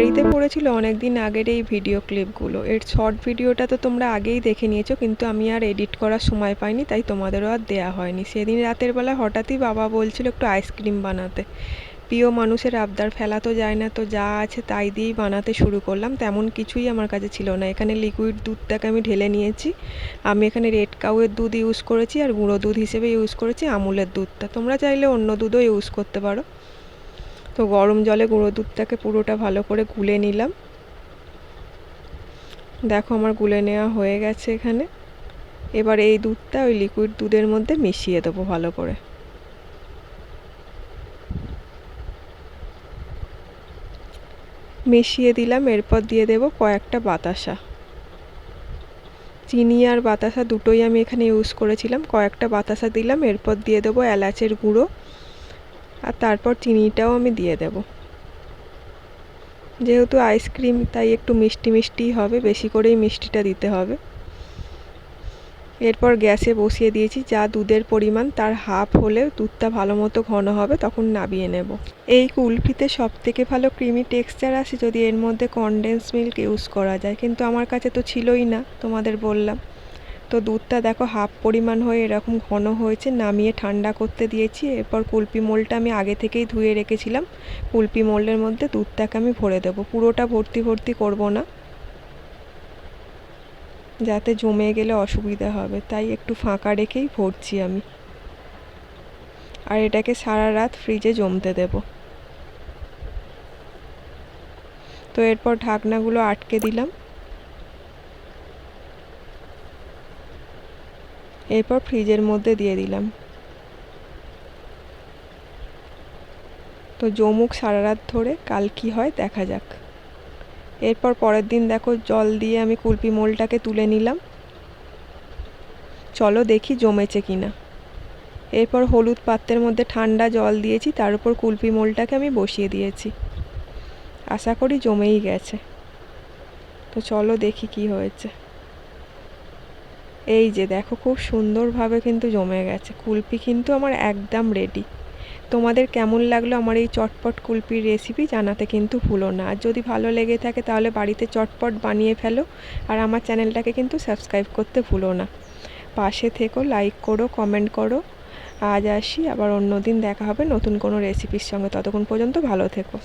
এতে পড়েছিল অনেক দিন আগের এই ভিডিও ক্লিপগুলো এর শর্ট ভিডিওটা তো তোমরা আগেই দেখে নিয়েছো, কিন্তু আমি আর এডিট করার সময় পাইনি, তাই তোমাদেরও আর দেয়া হয়নি। সেদিন রাতের বেলা হঠাৎই বাবা বলছিল একটু আইসক্রিম বানাতে। প্রিয় মানুষের আবদার ফেলা তো যায় না, তো যা আছে তাই দিয়েই বানাতে শুরু করলাম। তেমন কিছুই আমার কাছে ছিল না। এখানে লিকুইড দুধটাকে আমি ঢেলে নিয়েছি। আমি এখানে রেড কাউয়ের দুধ ইউজ করেছি আর গুঁড়ো দুধ হিসেবে ইউজ করেছি আমুলের দুধটা। তোমরা চাইলে অন্য দুধও ইউজ করতে পারো। তো গরম জলে গুঁড়ো দুধটাকে পুরোটা ভালো করে গুলে নিলাম। দেখো আমার গুলে নেওয়া হয়ে গেছে এখানে। এবার এই দুধটা ওই লিকুইড দুধের মধ্যে মিশিয়ে দেবো ভালো করে। মিশিয়ে দিলাম, এরপর দিয়ে দেব কয়েকটা বাতাসা। চিনি আর বাতাসা দুটোই আমি এখানে ইউজ করেছিলাম। কয়েকটা বাতাসা দিলাম, এরপর দিয়ে দেবো এলাচের গুঁড়ো। আর তারপর চিনিটাও আমি দিয়ে দেব। যেহেতু আইসক্রিম তাই একটু মিষ্টি মিষ্টিই হবে, বেশি করেই মিষ্টিটা দিতে হবে। এরপর গ্যাসে বসিয়ে দিয়েছি, যা দুধের পরিমাণ, তার হাফ হলে দুধটা ভালো মতো ঘন হবে, তখন নাবিয়ে নেব। এই কুলফিতে সব থেকে ভালো ক্রিমি টেক্সচার আসে যদি এর মধ্যে কনডেন্স মিল্ক ইউজ করা যায়, কিন্তু আমার কাছে তো ছিলই না, তোমাদের বললাম। তো দুধটা দেখো হাফ পরিমাণ হয়ে এরকম ঘন হয়েছে, নামিয়ে ঠান্ডা করতে দিয়েছি। এরপর কুলপি মোলটা আমি আগে থেকেই ধুয়ে রেখেছিলাম। কুলপি মোল্ডের মধ্যে দুধটাকে আমি ভরে দেবো। পুরোটা ভর্তি ভর্তি করব না। যাতে জমে গেলে অসুবিধা হবে, তাই একটু ফাঁকা রেখেই ভরছি আমি। আর এটাকে সারা রাত ফ্রিজে জমতে দেব। তো এরপর ঢাকনাগুলো আটকে দিলাম। এরপর ফ্রিজের মধ্যে দিয়ে দিলাম। তো জমুক সারা রাত ধরে কাল কি হয় দেখা যাক। এরপর পরের দিন দেখো জল দিয়ে আমি কুলপি মোলটাকে তুলে নিলাম। চলো দেখি জমেছে কি না এরপর হলুদ পাত্রের মধ্যে ঠান্ডা জল দিয়েছি, তার উপর কুলপি মোলটাকে আমি বসিয়ে দিয়েছি। আশা করি জমেই গেছে। তো চলো দেখি কি হয়েছে। এই যে দেখো, খুব সুন্দরভাবে কিন্তু জমে গেছে। কুলপি কিন্তু আমার একদম রেডি তোমাদের কেমন লাগল আমার এই চটপট কুলপির রেসিপি জানাতে কিন্তু ভুলো না। আর যদি ভালো লেগে থাকে তাহলে বাড়িতে চটপট বানিয়ে ফেলো আর আমার চ্যানেলটাকে কিন্তু সাবস্ক্রাইব করতে ভুলো না। পাশে থেকো লাইক করো কমেন্ট করো। আজ আসি, আবার অন্য দিন দেখা হবে নতুন কোনো রেসিপির সঙ্গে। ততক্ষণ পর্যন্ত ভালো থেকো।